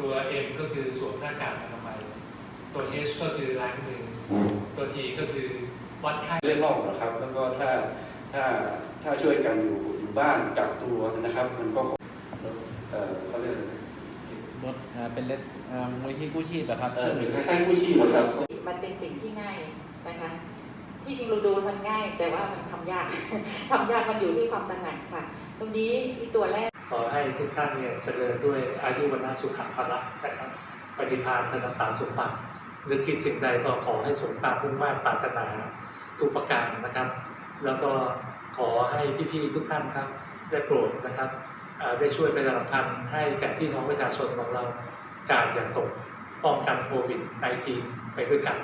ตัว M ก็คือสวมหน้ากากอนามัยตัว H ก็คือล้างมือตัว T ก็คือวัดไข้เรื่องห้องนะครับ แล้วก็ถ้าถ้าถ้าช่วยกันอยู่อยู่บ้านกักตัวนะครับ มันก็เอ่อเขาเรียกอะไรนะรถอ่าเป็นรถอ่ามูลที่กู้ชีพอะครับเอ่อซึ่งเป็นคล้ายๆกู้ชีพนะครับ มันเป็นสิ่งที่ง่ายนะคะ ที่จริงเราดูมันง่าย แต่ว่ามันทำยากทำยากมันอยู่ที่ความตระหนักค่ะ ตรงนี้ที่ตัวแรก ขอให้ทุกท่านเนี่ยเจริญด้วยอายุวันนาสุขภาระนะครับปฏิภาณธนสารสมบัตินึกคิดสิ่งใดก็ขอให้สมความมุ่งมั่นปรารถนาทุกประการนะครับ แล้วก็ขอให้พี่ๆทุกท่านครับได้โปรดนะครับได้ช่วยประชาสัมพันธ์ให้แก่พี่น้องประชาชนของเราการอย่าตกป้องกันโควิด -19 ไปด้วยกัน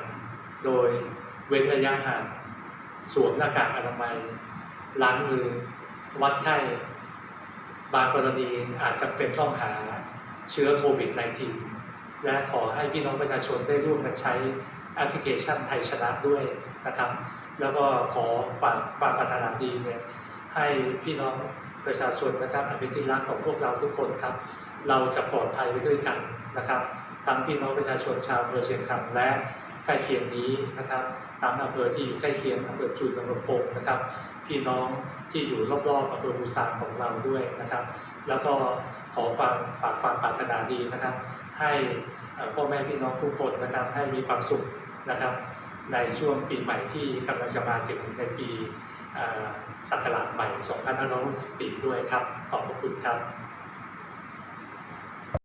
โดย เว้นระยะห่างสวมหน้ากากอนามัยล้างมือวัดไข้บางกรณีอาจจะเป็นต้องหาเชื้อโควิด -19 และขอให้พี่น้องประชาชนได้ร่วมกันใช้แอปพลิเคชันไทยชนะด้วยนะครับ แล้วก็ขอความความปรารถนาดีเนี่ยให้พี่น้องประชาชนนะครับอันเป็นที่รักของพวกเราทุกคนครับ เราจะปลอดภัยไปด้วยกันนะครับ ทั้งพี่น้องประชาชนชาวอำเภอเชียงคำและใกล้เคียงนี้นะครับตามอำเภอที่อยู่ใกล้เคียงอำเภอจุยอำเภอโป่งนะครับ พี่น้องที่อยู่รอบๆอำเภอบูซานของเราด้วยนะครับ แล้วก็ขอความฝากความปรารถนาดีนะครับ ให้พ่อแม่พี่น้องทุกคนนะครับ ให้มีความสุขนะครับ ในช่วงปีใหม่ที่กำลังจะมาถึงในปีศักราชใหม่ 2564 ด้วยครับ ขอบพระคุณครับ